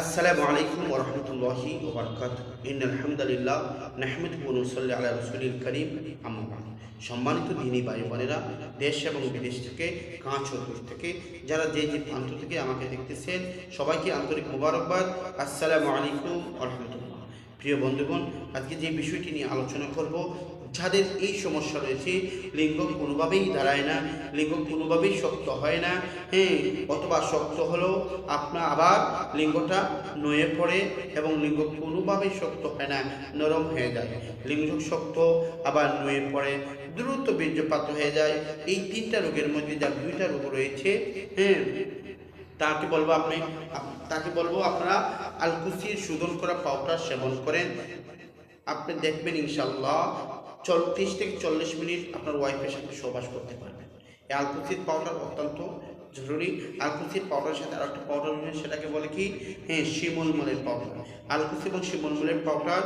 আসসালামু আলাইকুম ওরহমতুল্লাহি ওবরকাত ইন আলহামদুলিল্লাহ নাহমেদ বনুসল্লি আলা রসুলিল করিম। আম্মা সম্মানিত দিনী ভাই বোনেরা, দেশ এবং বিদেশ থেকে, কাঁচ ও দূর থেকে, যারা যে যে প্রান্ত থেকে আমাকে দেখতেছেন, সবাইকে আন্তরিক মুবারকবাদ। আসসালামু আলাইকুম ওরহমতুল্লাহ প্রিয় বন্ধুগণ, আজকে যে বিষয়টি নিয়ে আলোচনা করব যাদের এই সমস্যা রয়েছে, লিঙ্গ কোনোভাবেই দাঁড়ায় না, লিঙ্গ কোনোভাবেই শক্ত হয় না হ্যাঁ অথবা শক্ত হলেও আপনার আবার লিঙ্গটা নয়ে পড়ে এবং লিঙ্গ কোনোভাবেই শক্ত হয় না, নরম হয়ে যায়। লিঙ্গ শক্ত, আবার নয়ে পড়ে, দ্রুত বীর্যপাত হয়ে যায়। এই তিনটা রোগের মধ্যে যার দুইটা রোগ রয়েছে হ্যাঁ তাকে বলব আপনি তাকে বলব আপনারা আলকুসির শোধন করা পাউডার সেবন করেন। আপনি দেখবেন ইনশাল্লাহ চল্লিশ থেকে চল্লিশ মিনিট আপনার ওয়াইফের সাথে সহবাস করতে পারবেন। এই আলকুসির পাউডার অত্যন্ত জরুরি। আলকুসির পাউডারের সাথে আরেকটা পাউডার সেটাকে বলে কি? হ্যাঁ শিমলমলের পাউডার আলকুসি এবং শিমলমলের পাউডার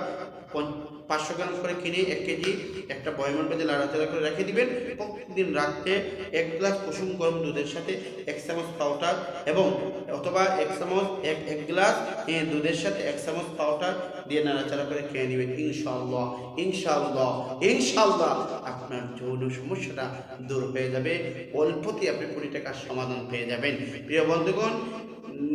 পাঁচশো গ্রাম করে কিনে এক কেজি একটা বয়মের মধ্যে লাড়াচাড়া করে রেখে দিবেন। প্রতিদিন রাত্রে এক গ্লাস কুসুম গরম দুধের সাথে এক চামচ পাউডার এবং অথবা এক চামচ এক এক গ্লাস দুধের সাথে এক চামচ পাউডার দিয়ে নাড়াচাড়া করে খেয়ে নেবেন। ইনশাআল্লাহ ইনশাআল্লাহ ইনশাআল্লাহ আপনার যৌন সমস্যাটা দূর হয়ে যাবে। অল্পতে আপনি কোটি টাকার সমাধান পেয়ে যাবেন। প্রিয় বন্ধুগণ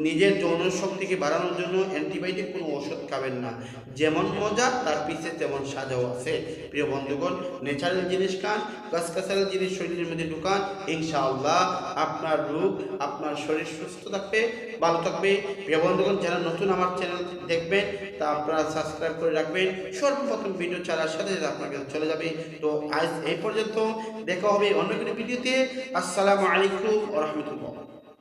নিজের যৌন শক্তিকে বাড়ানোর জন্য অ্যান্টিবায়োটিক কোনো ওষুধ খাবেন না। যেমন মজা, তার পিছে তেমন সাজাও আছে। প্রিয় বন্ধুগণ ন্যাচারাল জিনিস খান, গাছগাছালি জিনিস শরীরের মধ্যে ঢুকান, ইনশাআল্লাহ আপনার রোগ, আপনার শরীর সুস্থ থাকবে, ভালো থাকবে। প্রিয় বন্ধুগণ, যারা নতুন আমার চ্যানেল দেখবেন, তা আপনারা সাবস্ক্রাইব করে রাখবেন। সর্বপ্রথম ভিডিও ছাড়ার সাথে সাথে আপনার কাছে চলে যাবে। তো আজ এই পর্যন্ত দেখা হবে অন্য কোনো ভিডিওতে আসসালামু আলাইকুম রাহমাতুল্লাহ।